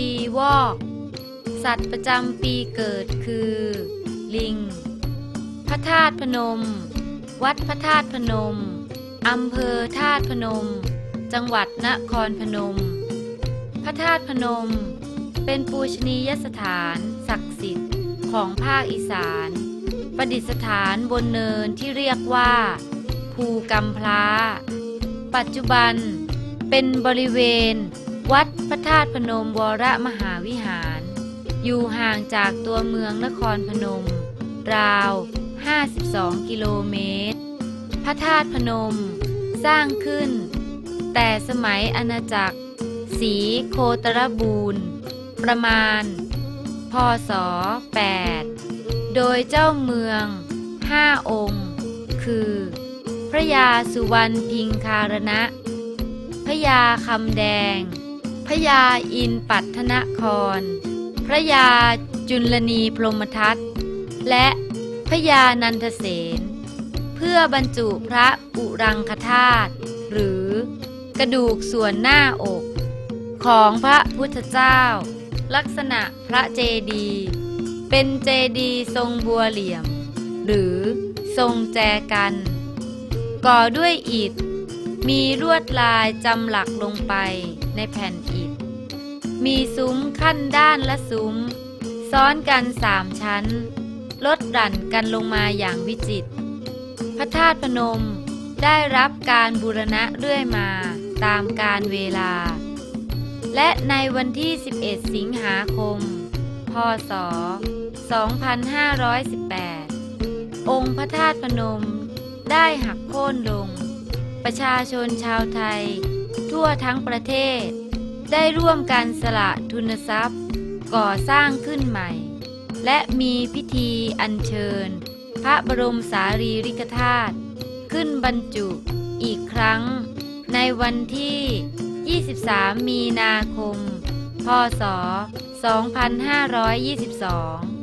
ปีวอก สัตว์ประจำปีเกิดคือ ลิง พระธาตุพนม วัดพระธาตุพนม อำเภอธาตุพนม จังหวัดนครพนม พระธาตุพนม เป็นปูชนียสถานศักดิ์สิทธิ์ของภาคอีสาน ประดิษฐานบนเนินที่เรียกว่า ภูกำพร้าปัจจุบันเป็นบริเวณ วัดพระธาตุพนมวรมหาวิหาร อยู่ห่างจากตัวเมืองนครพนม ราว 52 กิโลเมตร พระธาตุพนม สร้างขึ้น แต่สมัยอาณาจักรศรีโคตรบูรณ์ ประมาณ พศ 8 โดยเจ้าเมือง5องค์ คือ พระยาสุวรรณพิงคารณะ พระยาคำแดง พระยาอินปัทนคร พระยาจุลนีพรหมทัตและพระยานันทเสนเพื่อบรรจุพระอุรังคธาตุหรือกระดูกส่วนหน้าอก ของพระพุทธเจ้า ลักษณะพระเจดีย์เป็นเจดีย์ทรงบัวเหลี่ยม หรือทรงแจกัน ก่อด้วยอิฐ มีลวดลายจำหลักลงไปในแผ่นอิฐ มีซุ้มขั้นด้านละซุ้ม ซ้อนกันสามชั้น ลดหลั่นกันลงมาอย่างวิจิตร พระธาตุพนมได้รับการบูรณะเรื่อยมาตามกาลเวลา และในวันที่ 11 สิงหาคม พศ 2518 องค์พระธาตุพนมได้หักโค่นลง ประชาชนชาวไทย ทั่วทั้งประเทศ ได้ร่วมกันสละทุนทรัพย์ ก่อสร้างขึ้นใหม่ และมีพิธีอัญเชิญ พระบรมสารีริกธาตุขึ้นบรรจุอีกครั้ง ในวันที่ 23 มีนาคม พศ 2522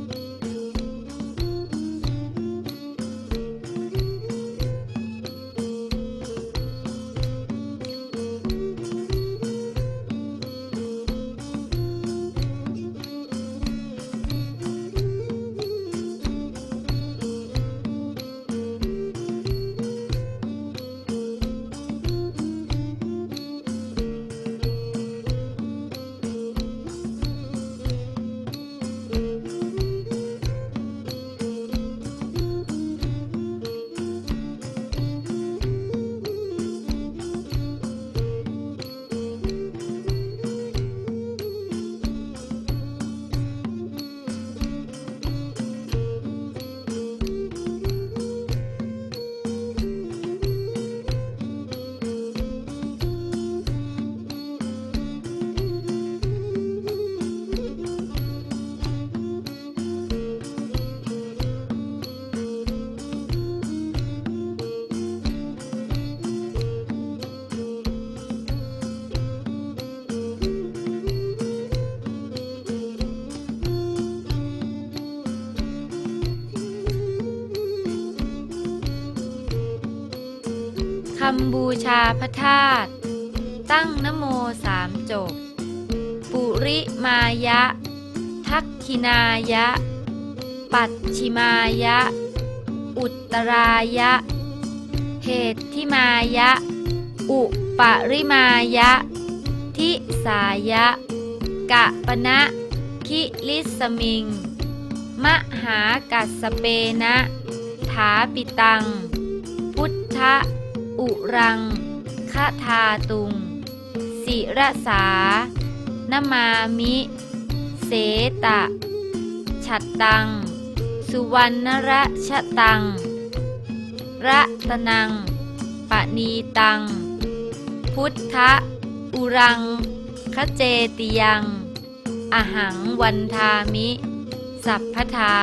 คำบูชาพระธาตุตั้งนโมสามจบ ปุริมายะ ทักขินายะ ปัจฉิมายะ อุตตรายะเหตุทิมายะ อุปริมายะ ทิสายะ กะปณะคิลิสมิง มหากัสสเปนะ ถาปิตัง พุทธะ อุรังคทาตุงศิรสา นมามิ เสตะ ฉัตตัง สุวรรณระชะตัง ระตนัง ปณีตัง พุทธะ อุรังคเจติยัง อหังวันทามิ สัพพทา